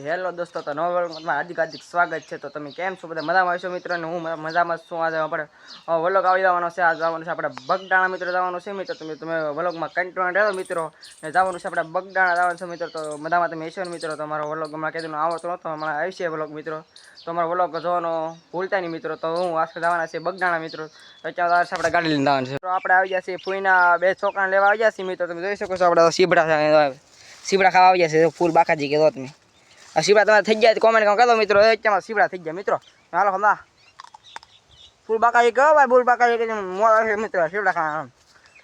Hello દોસ્તો, તો નવા વર્ગમાં હાર્દિક હાર્દિક સ્વાગત છે. તો તમે કેમ છો? બધા મજામાં હશો મિત્રો? અને હું મજામાં છું. આજે આપણે વલોગ આવી જવાનો છે. આજે જવાનું છે આપણે બગડાણા મિત્રો જવાનું છે મિત્રો. તમે તમે વલોગમાં કંટ્રોલ રહેલો મિત્રો. ને જવાનું છે આપણે બગડાણા જવાનું છે મિત્રો. તો મજામાં તમે ને મિત્રો? તમારો વલોગ હમણાં કીધું આવતો નહોતો હમણાં આવશે વલોગ મિત્રો. તો અમારો વલોગ જોવાનો ભૂલતા નહીં મિત્રો. તો હું આજ જવાના છે બગડાણા મિત્રો. અત્યારે અત્યારે આપણે ગાડી લઈને જવાનું છે. તો આપણે આવી જશે ફૂઈના બે છોકરાને લેવા આવી જશે મિત્રો. તમે જોઈ શકો છો, આપણે સીબડા સીબડા ખાવા આવી જશે છે. ફૂલ બાકાજી કહેતો તમે. આ સીબડા તમારે થઈ ગયા કોમેન્ટ કામ કરો મિત્રો. એ તમારા સીબડા થઈ ગયા મિત્રો. હાલો હમણાં. ફૂલ બાકાજી એક ભાઈ ફૂલ બાકા એક મોડા મિત્રો સીબડા ખાવા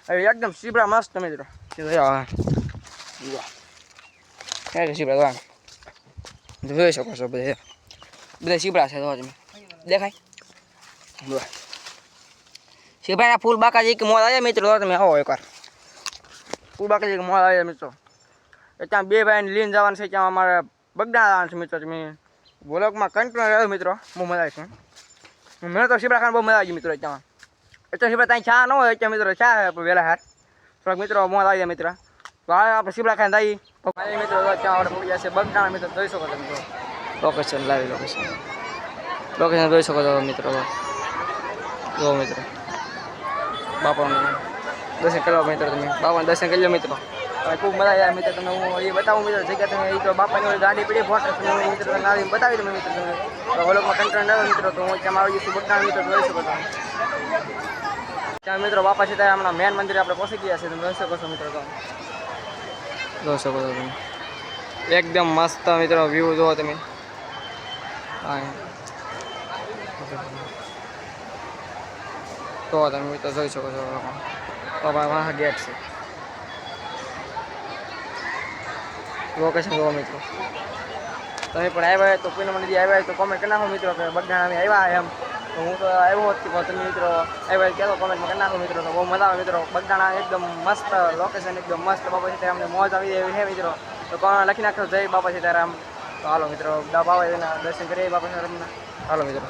હવે એકદમ સીપડા મસ્ત મિત્રો. સીપડા જોઈ શકો છો બધે. બધા સીપડા છે તો તમે. દેખાય? સીપડાના ફૂલ બાકાજી કે મોડ આવ્યા મિત્રો તમે. આવો એકવાર. ફૂલ બાકાજી કે મોડ આવ્યા મિત્રો. એ ત્યાં બે ભાઈને લઈને જવાનું છે, ત્યાં અમારે બગડા મિત્રો તમે બ્લોગમાં કંટ્રોલ રહ્યો મિત્રો, બહુ મજા આવી છે. મને તો શિબરા બહુ મજા આવી મિત્રો ત્યાં એટલે શિબરા ત્યાં ચા ન હોય ત્યાં મિત્રો, ચા વહેલા હાથ થોડાક મિત્રો મોજ આવી જાય મિત્રો. તો આપણે શિબરા ખાન મિત્રો ત્યાં આપણે પડી જશે બગડાના મિત્રો, જોઈ શકો તમે લોકેશન લાવી લોકેશન લોકેશન જોઈ શકો છો મિત્રો. જો મિત્રો. બાપાનું દર્શન કરવા મિત્રો તમે. બાપાનું દર્શન કરી લો મિત્રો. ખૂબ મજા આવ્યા મિત્ર તમે હું એ બતાવું મિત્રો જગ્યા તમે એ તો બાપાની ગાડી પડી, ફોટો હું મિત્રો તમને આવીને બતાવી દઉં મિત્ર તમે તો વલોકમાં કંટ્રોલ ન મિત્રો, તો હું ત્યાં આવી જઈશું બગડાણ મિત્રો જોઈ શકો તમે ત્યાં મિત્રો બાપા છે, ત્યાં હમણાં મેન મંદિર આપણે પહોંચી ગયા છે તમે જોઈ શકો છો મિત્રો તો. જોઈ શકો છો તમે. એકદમ મસ્ત મિત્રો વ્યૂ જુઓ તમે. હા. તો તમે મિત્રો જોઈ શકો છો તો ગેટ છે. લોકેશન જોવો મિત્રો તમે પણ આવ્યા હોય તો કોઈને મને આવ્યા હોય તો કોમેન્ટ કરી નાખો મિત્રો, કે બગડાણા અમે આવ્યા એમ. તો હું તો આવ્યો જ પણ તમે મિત્રો આવ્યા કહેતો કોમેન્ટમાં કરી નાખો મિત્રો. તો બહુ મજા આવે મિત્રો. બગડાણા એકદમ મસ્ત લોકેશન એકદમ મસ્ત. બાપા છે અમને મોજ આવી એવી છે મિત્રો. તો કોણ લખી નાખો જય બાપા છે ત્યારે આમ તો હાલો મિત્રો બાબા એના દર્શન કરીએ બાપા સીતારામના. હાલો મિત્રો.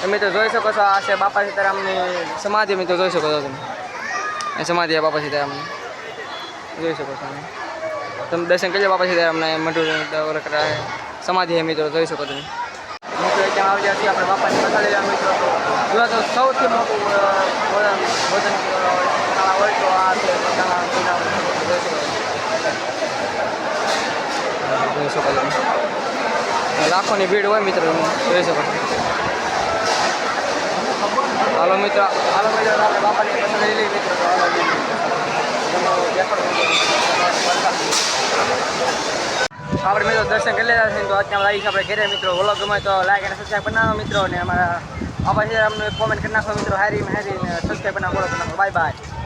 તમે તો જોઈ શકો છો, આ છે બાપા સીતારામની સમાધિ. મિત્રો જોઈ શકો છો તમે? સમાધિ છે બાપા સીતારામની. જોઈ શકો છો તમે દર્શન કરી લો બાપા સીધા અમને મઢુર કરાય સમાધિ હે મિત્રો જોઈ શકો તમે. મિત્રો ત્યાં આવી ગયા આપણે બાપાની કથા લેવા મિત્રો. તો સૌથી મોટું ભોજન હોય તો આ છે જોઈ શકો તમે. લાખોની ભીડ હોય મિત્રો જોઈ શકો છો હાલો મિત્રો હાલો. મિત્રો બાપાની કથા લઈ લઈએ મિત્રો તો હાલો મિત્રો. તમે દેખાડો મિત્રો. આપણે મિત્રો દર્શન કરી લેતા છે તો લાગી છે આપણે ઘેરે. મિત્રો વ્લોગ ગમે તો લાઈક અને સબસ્ક્રાઈબ બનાવો મિત્રો. અને અમારા છે. અમને કોમેન્ટ કરી નાખો મિત્રો. હારી હારી સબસ્ક્રાઈબ બનાવો બાય બાય